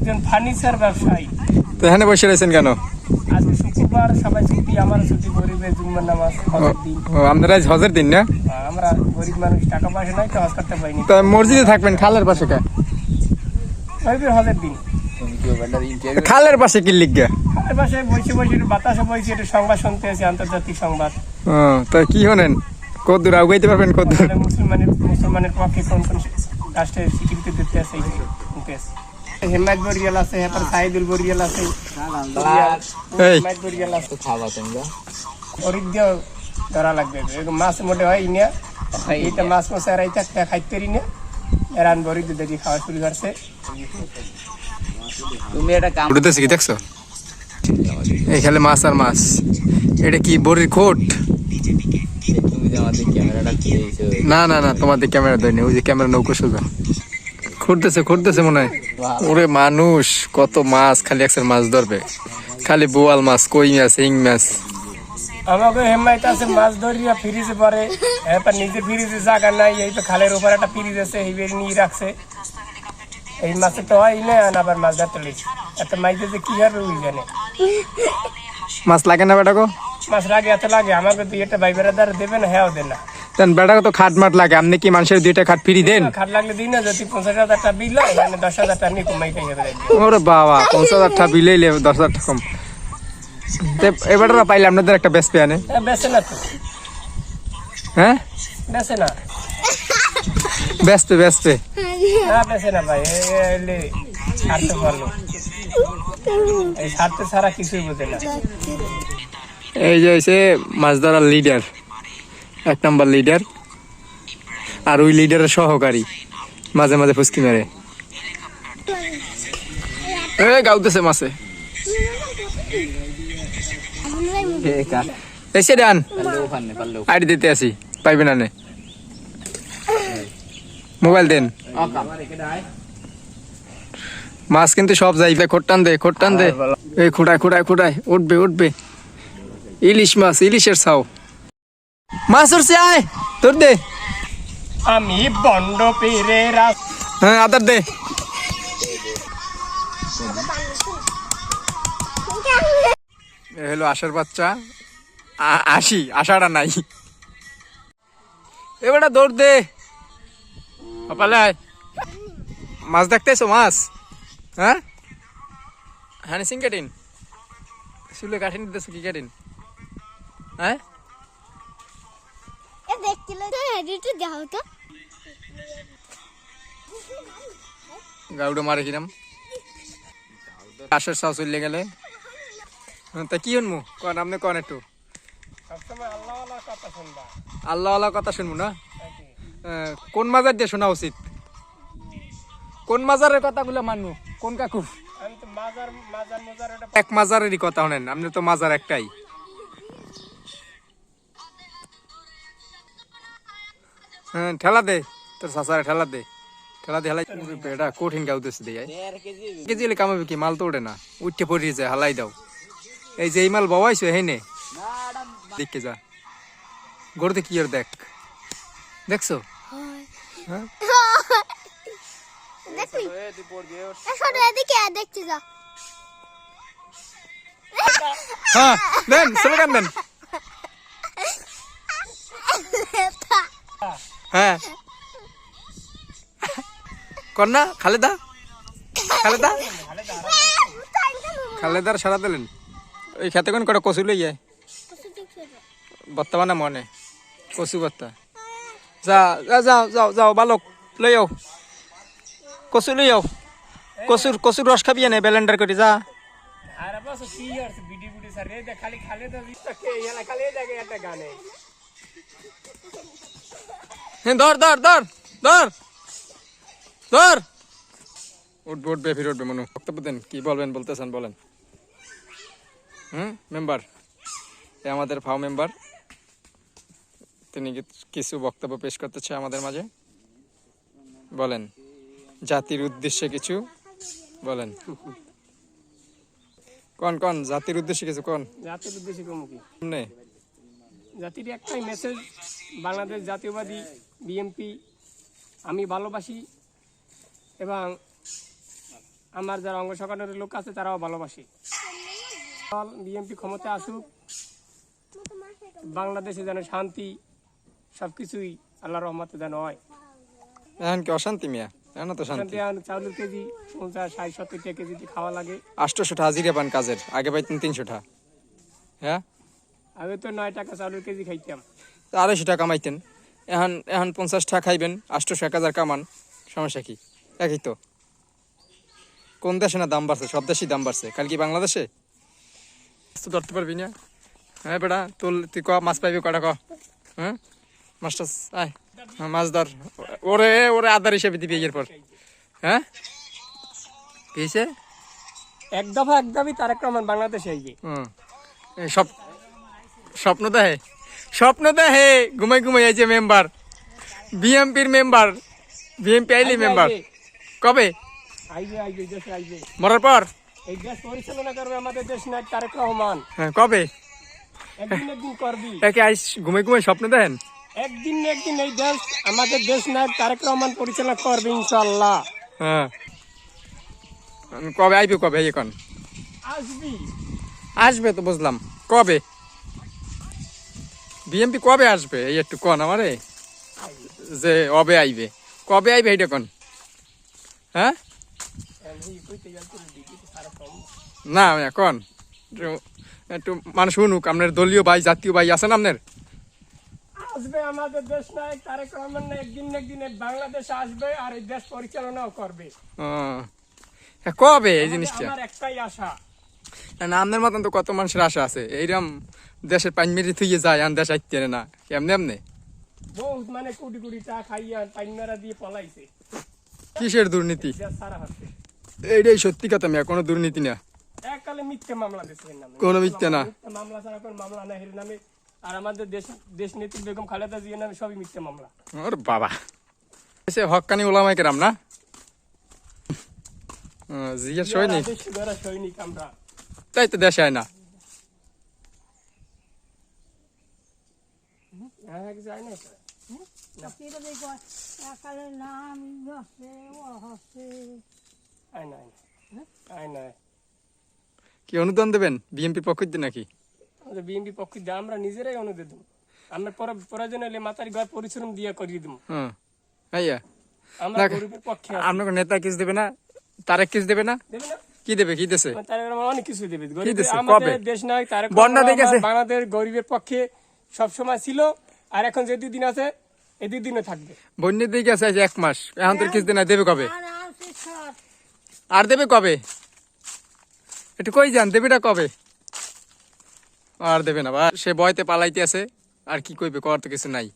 একজন ফার্নিচার ব্যবসায়ী। তো এখানে বসে রয়েছেন কেন? আজকে শুক্রবার সবাই ছুটি আমার ছুটি গরিবের জুম্মার নামাজ হজের দিন। আপনারা আজ হজের দিন না? আমরা গরিব মানুষ টাকা পয়সা নাই তো হজ করতে পারিনি। তো মসজিদে থাকবেন খালের পাশে কে? গরিবের হজের দিন। খালের পাশে কি লিখবে? আর পাশে বসে বসে একটু বাতাসে বসে একটু সংবাদ শুনতে আছি আন্তর্জাতিক সংবাদ। তো কি হনেন কদ্দূর আগাইতে পারবেন কদ্দূর? মুসলমানের মুসলমানের পক্ষে কোন কোন রাষ্ট্রের স্বীকৃতি দিতে আছে হেমায়ত বরিয়াল আছে এরপর সাইদুল বরিয়াল আছে। হেমায়ত বরিয়াল আছে। গরিব দিয়ে ধরা লাগবে। এরকম মাছ মোটে হয় না এইটা মাছ মাছ আর এইটা খাইতে পারি না। এরান গরিব দেখি খাওয়া শুরু করছে। তুমি এটা কাম উঠতেছে কি দেখছ? এই খালে মাছ আর মাছ। এটা কি বড়ির ক্যামেরাটা খেয়েছো না না না তোমাদের ক্যামেরা দেয়নি ওই যে ক্যামেরা নৌকো সোজা। খুঁড়তেছে খুঁড়তেছে মনে হয়। ওরে মানুষ কত মাছ খালি একসাথে মাছ ধরবে। খালি বোয়াল মাছ কই মাছ ইং মাছ। আমাকে হেমায়ত আছে মাছ ধরিয়া ফ্রিজে পরে এরপর নিজে ফ্রিজে জায়গা নাই এই তো খালের উপর একটা ফ্রিজ আছে এই বের নিয়ে রাখছে। এই মাছে তো হয় না আবার মাছ ধরতে লেগেছে এত মাইতে যে কি হবে ওই জানে। মাছ লাগে না বেটাকো মাছ লাগে এত লাগে। আমাকে দুই একটা ভাই বেড়াদার দেবে না হ্যাঁ দেন না। তেন বেটাকো তো খাট মাট লাগে আপনি কি মানুষের দুইটা খাট ফিরি দেন? খাট লাগলে না যদি পঞ্চাশ হাজার টাকা বিল হয় মানে দশ হাজার টাকা নিয়ে কমাই ওরে বাবা পঞ্চাশ হাজার টাকা বিলেইলে দশ হাজার টাকা কম। এবার পাইলে আপনাদের একটা হ্যাঁ বেছে না তো। হ্যাঁ? না। ব্যস্ত ব্যস্ত। না বেছে না ভাই এ- এ- এলে ছাড়তে পারল। এই ছাড়তে ছাড়া কিছুই বোঝে না। এই যে মাছ ধরার লিডার এক নম্বর লিডার আর ওই লিডারের সহকারী মাঝে মাঝে ফুসকি মেরে। গাউতেছে মাছে। এসে ডান। আইডি দিতে আসি, পাইবে না নে। মোবাইল দেন। মাছ কিন্তু সব যাইবে খোট্টান দে খোট্টান দে। এই খুঁটায় খুঁটায় খুঁটায়, উঠবে উঠবে। ইলিশ মাছ, ইলিশের ছাও। মাছ উঠছে আয় তোর দে। আমি বন্ড পেরে রাস হ্যাঁ আদার দে। হলো আশার বাচ্চা। আসি আশাটা নাই। এবারটা দৌড় দে। কপালে আয়। মাছ দেখতেছো মাছ? হ্যাঁ? হানি সিং কাটিন? শুলে কাঠিন দিতেছো কি কাটিন? হ্যাঁ? তো গাউডো মারে কিরাম। আশার সাউ চলে গেলে। তা কি হনমু কন আপনি কন একটু? আল্লাহ আল্লাহ কথা শুনবা আল্লাহ আল্লাহ কথা শুনব না? আহ, কোন মাজার দিয়ে শোনা উচিত? কোন মাজারের কথাগুলো মানবো? কোন কাকু? আমি মাজার মাজার মাজার ওটা এক মাজারেরই কথা শোনেন আপনি তো মাজার একটাই। ঠেলা দে। তোর সাসারে ঠেলা দে। ঠেলা দে হালাই এটা কঠিন গাউতেছে দিয়ে দেড় কেজি হলে কামাবে কি মাল তো ওঠে না। উঠতে পড়িয়ে যায় হালাই দাও। এই যে এই মাল বাবাইছো হেই নে। দেখকে যা। গড়তে কি আর দেখ? দেখছ? হ্যাঁ? এদিকে দেখছি যা। হ্যাঁ দেন স্লোগান দেন। হ্যাঁ। কন্যা, খালেদা। খালেদা। খালেদার সারা দিলেন। ওই খেতে কোন কটা কচু লই যায় বর্তমানে মনে। কচু বত্তা যা যা যাও যাও যাও বালক লই আও। কচু লই আও। কচুর কচুর রস খাবি এনে ব্যালেন্ডার করে যা। খালি খালি তো গানে। হ্যাঁ ধর ধর ধর ধর ধর। উঠবে উঠবে ফিরে উঠবে মনু। বক্তব্য দেন কি বলবেন বলতেছেন বলেন। হুম মেম্বার? এ আমাদের ফাও মেম্বার। তিনি কি- কিছু বক্তব্য পেশ করতেছে আমাদের মাঝে? বলেন। জাতির উদ্দেশ্যে কিছু? বলেন। কোন কোন? জাতির উদ্দেশ্যে কিছু কোন? জাতির উদ্দেশ্যে কমুকি সামনে জাতির একটাই মেসেজ বাংলাদেশ জাতীয়বাদী বিএনপি আমি ভালোবাসি এবং আমার যারা অঙ্গ সকানের লোক আছে তারাও ভালোবাসে। বিএনপি ক্ষমতায় আসুক বাংলাদেশে যেন শান্তি সবকিছুই আল্লাহ রহমতে যেন হয়। এখন কি অশান্তি মিয়া? এখন তো শান্তি। শান্তি এখন চাউলের কেজি পঞ্চাশ ষাট সত্তর টাকা কেজিতে খাওয়া লাগে। আটশোশোটা হাজিরা পান কাজের আগে পাইতেন হ্যাঁ? তো নয় টাকা চাউলের কেজি খাইতাম। আড়াইশো টাকা কামাইতেন। এখন এখন পঞ্চাশ টাকা খাইবেন আটশোশো এক হাজার কামান। সমস্যা কি? একই তো। কোন দেশে না দাম বাড়ছে? সব দেশেই দাম বাড়ছে। কাল কি বাংলাদেশে? ধরতে পারবি না। হ্যাঁ বেটা তুল তুই ক মাছ পাইবি কটা ক? হ্যাঁ? মাছ টাছ আয়। হ্যাঁ, মাছ ধর। ওরে ওরে আদার হিসেবে দিবি এর পর। হ্যাঁ? কি হয়েছে এক দফা এক দাবি তারেক রহমান বাংলাদেশে এই সব স্বপ্ন দেখে? স্বপ্ন দেখে ঘুমাই ঘুমাই যে মেম্বার। বিএমপির মেম্বার বিএমপি আইলি মেম্বার। কবে? মরার পর? এই দেশ পরিচালনা করবে আমাদের দেশ নায়ক তারেক রহমান। হ্যাঁ কবে? একদিন একদিন করবি। একে আইস স্বপ্ন দেখেন? একদিন না একদিন এই দেশ আমাদের দেশ নায়ক তারেক রহমান পরিচালনা করবে ইনশাল্লাহ হ্যাঁ। কবে আইবে কবে এখন? আসবি। আসবে তো বুঝলাম। কবে? বিএমপি কবে আসবে? এই একটু কন আমারে। যে অবে আইবে। কবে আইবে এইটা কন? হ্যাঁ? না এখন একটু- মানুষ শুনুক আপনার দলীয় ভাই জাতীয় ভাই আছেন আপনার? আসবে আমাদের দেশ নায়ক তারেক রহমান না একদিন না একদিন এই আসবে আর এই দেশ পরিচালনাও করবে। কবে এই জিনিসটা? আমার একটাই আশা। আপনার মতন তো কত মানুষের আশা আছে। এইরকম দেশের পাইন মেরে থুয়ে যায় আর দেশ আইতে না। এমনি এমনি? বহুত মানে কোটি কোটি টাকা খাইয়া পাইনারা দিয়ে পলাইছে। কিসের দুর্নীতি? এইটাই সত্যি কথা মিয়া কোনো দুর্নীতি না। এককালে মিথ্যে মামলা নামে। কোনো মিথ্যে না। মামলা ছাড়া কোনো মামলা না এর নামে। আর আমাদের দেশ দেশ নেত্রী বেগম খালেদা জিয়ার নামে সবই মিথ্যে মামলা। ওর বাবা। এসে হকানি ওলামাই কেরাম না? ও, জিয়ার সৈনিক। সৈনিক আমরা। তাই তো দেশে আয় না হ্যাঁ কি অনুদান দেবেন? বিএনপির পক্ষ দিয়ে নাকি? বিএনপি পক্ষ দিয়ে আমরা নিজেরাই অনুদান দেবো। আমরা পরে প্রয়োজন হলে মাতার ঘর পরিশ্রম দিয়ে করিয়ে দেবো। হ্যাঁ আমরা গরিবের পক্ষে আছি। আপনাকে নেতা কিস দেবে না? তারেক কিস দেবে না? দেবে না। কি দেবে কি তারেক রহমান অনেক কিছু দেবে। আমাদের দেশ নয় তারেক বন্যা দেখেছে? বাংলাদেশ গরিবের পক্ষে সব সময় ছিল আর এখন যে দুদিন আছে এই দুদিনও থাকবে। বন্যের দিকে আছে এক মাস। এখন তোর কিস দেনা দেবে কবে? আর দেবে কবে? একটু কই যান দেবেটা কবে? আর দেবে না সে বয়তে পালাইতে আছে আর কি কইবে কর তো কিছু নাই।